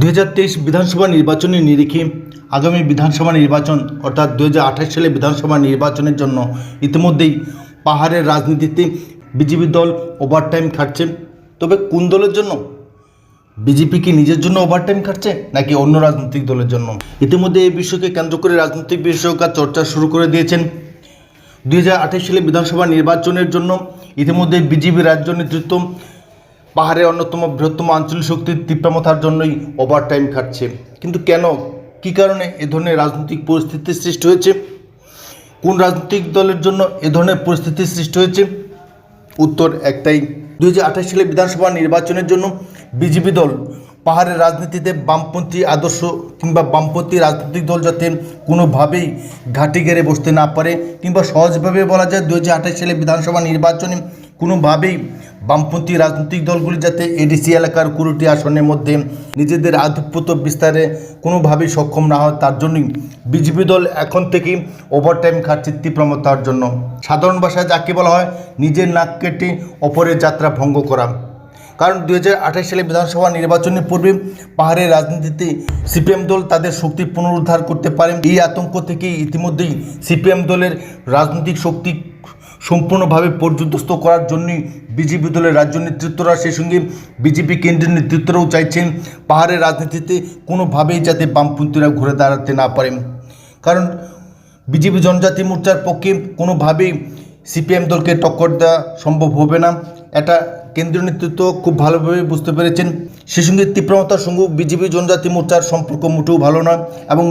দুই হাজার তেইশ বিধানসভা নির্বাচনের নিরিখে আগামী বিধানসভা নির্বাচন, অর্থাৎ দু হাজার আঠাশ সালে বিধানসভা নির্বাচনের জন্য ইতিমধ্যেই পাহাড়ের রাজনীতিতে বিজেপি দল ওভারটাইম খাটছে। তবে কোন দলের জন্য? বিজেপি কি নিজের জন্য ওভারটাইম খাটছে, নাকি অন্য রাজনৈতিক দলের জন্য? ইতিমধ্যে এই বিষয়কে কেন্দ্র করে রাজনৈতিক বিশেষজ্ঞরা চর্চা শুরু করে দিয়েছেন। দুই সালে বিধানসভা নির্বাচনের জন্য ইতিমধ্যে বিজেপি রাজ্য নেতৃত্ব পাহাড়ের অন্যতম বৃহত্তম আঞ্চলিক শক্তির তীব্রমতার জন্যই ওভার টাইম খাটছে। কিন্তু কেন? কি কারণে এ ধরনের রাজনৈতিক পরিস্থিতির সৃষ্টি হয়েছে? কোন রাজনৈতিক দলের জন্য এ ধরনের পরিস্থিতির সৃষ্টি হয়েছে? উত্তর একটাই। দু সালে বিধানসভা নির্বাচনের জন্য বিজেপি দল পাহাড়ের রাজনীতিতে বামপন্থী আদর্শ কিংবা বামপন্থী রাজনৈতিক দল যাতে কোনোভাবেই ঘাঁটি গেড়ে বসতে না পারে কিংবা সহজভাবে বলা যায় দুই সালে বিধানসভা নির্বাচনে কোনোভাবেই বামপন্থী রাজনৈতিক দলগুলি যাতে এডিসি এলাকার কুড়িটি আসনের মধ্যে নিজেদের আধিপত্য বিস্তারে কোনোভাবেই সক্ষম না হয়, তার জন্যই বিজেপি দল এখন থেকেই ওভারটাইম খাটছে তীব্রমতার জন্য। সাধারণ ভাষায় যাকে বলা হয়, নিজের নাক কেটে অপরের যাত্রা ভঙ্গ করা। কারণ দু হাজার আঠাশ সালে বিধানসভা নির্বাচনের পূর্বে পাহাড়ের রাজনীতিতে সিপিএম দল তাদের শক্তি পুনরুদ্ধার করতে পারেন এই আতঙ্ক থেকেই ইতিমধ্যেই সিপিএম দলের রাজনৈতিক শক্তি সম্পূর্ণভাবে পর্যদস্ত করার জন্যই বিজেপি দলের রাজ্য নেতৃত্বরা সেই সঙ্গে বিজেপি কেন্দ্রীয় নেতৃত্বরাও চাইছেন পাহাড়ের রাজনীতিতে কোনোভাবেই যাতে বামপন্থীরা ঘুরে দাঁড়াতে না পারেন কারণ বিজেপি জনজাতি মোর্চার পক্ষে কোনোভাবেই সিপিএম দলকে টক্কর দেওয়া সম্ভব হবে না। এটা কেন্দ্রীয় নেতৃত্ব খুব ভালোভাবে বুঝতে পেরেছেন। সে সঙ্গে তীব্রমতার সঙ্গে বিজেপি জনজাতি মোর্চার সম্পর্ক মোটেও ভালো না এবং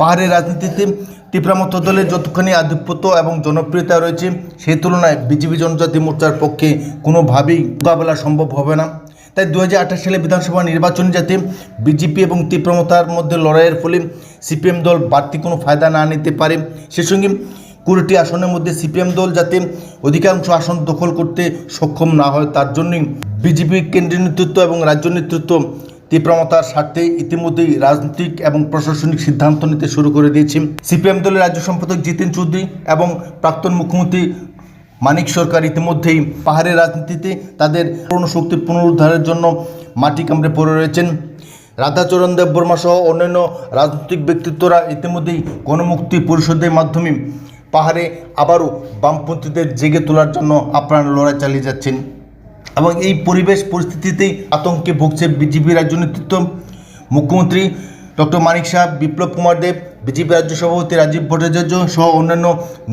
পাহাড়ের রাজনীতিতে তীব্রামত দলের যতখানি আধিপত্য এবং জনপ্রিয়তা রয়েছে, সেই তুলনায় বিজেপি জনজাতি মোর্চার পক্ষে কোনোভাবেই মোকাবেলা সম্ভব হবে না। তাই দু হাজার আঠাশ সালে বিধানসভা নির্বাচনে যাতে বিজেপি এবং তীব্রমতার মধ্যে লড়াইয়ের ফলে সিপিএম দল বাড়তি কোনো ফায়দা না নিতে পারে সে সঙ্গে কুড়িটি আসনের মধ্যে সিপিএম দল যাতে অধিকাংশ আসন দখল করতে সক্ষম না হয়, তার জন্যই বিজেপি কেন্দ্রীয় নেতৃত্ব এবং রাজ্য নেতৃত্ব তীব্রমতার স্বার্থে ইতিমধ্যেই রাজনৈতিক এবং প্রশাসনিক সিদ্ধান্ত নিতে শুরু করে দিয়েছে। সিপিএম দলের রাজ্য সম্পাদক জিতেন চৌধুরী এবং প্রাক্তন মুখ্যমন্ত্রী মানিক সরকার ইতিমধ্যেই পাহাড়ের রাজনীতিতে তাদের পুরনো শক্তি পুনরুদ্ধারের জন্য মাটি কামড়ে পড়ে রয়েছেন। রাধাচরণ দেব বর্মা সহ অন্যান্য রাজনৈতিক ব্যক্তিত্বরা ইতিমধ্যেই গণমুক্তি পরিষদের মাধ্যমে পাহাড়ে আবারও বামপন্থীদের জেগে তোলার জন্য আপনারা লড়াই চালিয়ে যাচ্ছেন। এবং এই পরিবেশ পরিস্থিতিতেই আতঙ্কে ভুগছে বিজেপি রাজ্য নেতৃত্ব মুখ্যমন্ত্রী ডক্টর মানিক সাহ, বিপ্লব কুমার দেব, বিজেপি রাজ্য সভাপতি রাজীব ভট্টাচার্য সহ অন্যান্য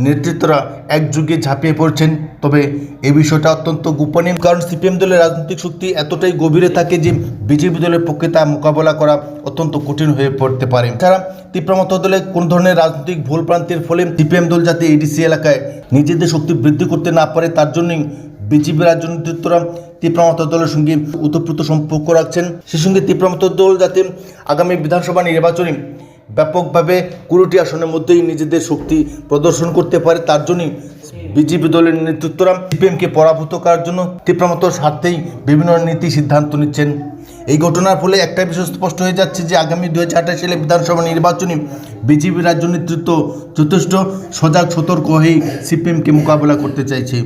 নেতৃত্বরা একযুগে ঝাঁপিয়ে পড়ছেন। তবে এ বিষয়টা অত্যন্ত গোপনীয়, কারণ সিপিএম দলের রাজনৈতিক শক্তি এতটাই গভীরে থাকে যে বিজেপি দলের পক্ষে তা মোকাবেলা করা অত্যন্ত কঠিন হয়ে পড়তে পারে। এছাড়া তীব্রমত দলে কোন ধরনের রাজনৈতিক ভুল প্রান্তের ফলে সিপিএম দল যাতে এডিসি এলাকায় নিজেদের শক্তি বৃদ্ধি করতে না পারে, তার জন্যই বিজেপি রাজ্য নেতৃত্বরা তীব্রমত দলের সঙ্গে উতপ্রুত সম্পর্ক রাখছেন। সে সঙ্গে তীব্রমত দল যাতে আগামী বিধানসভা নির্বাচনে ব্যাপকভাবে কুড়িটি আসনের মধ্যেই নিজেদের শক্তি প্রদর্শন করতে পারে, তার জন্যই বিজেপি দলের নেতৃত্বরা সিপিএমকে পরাভূত করার জন্য তীব্রমত স্বার্থেই বিভিন্ন নীতি সিদ্ধান্ত নিচ্ছেন। এই ঘটনার ফলে একটা বিষয় স্পষ্ট হয়ে যাচ্ছে যে আগামী দু হাজার সালে বিধানসভা নির্বাচনে বিজেপি রাজ্য নেতৃত্ব যথেষ্ট সজাগ, সতর্ক হয়েই সিপিএমকে মোকাবেলা করতে চাইছে।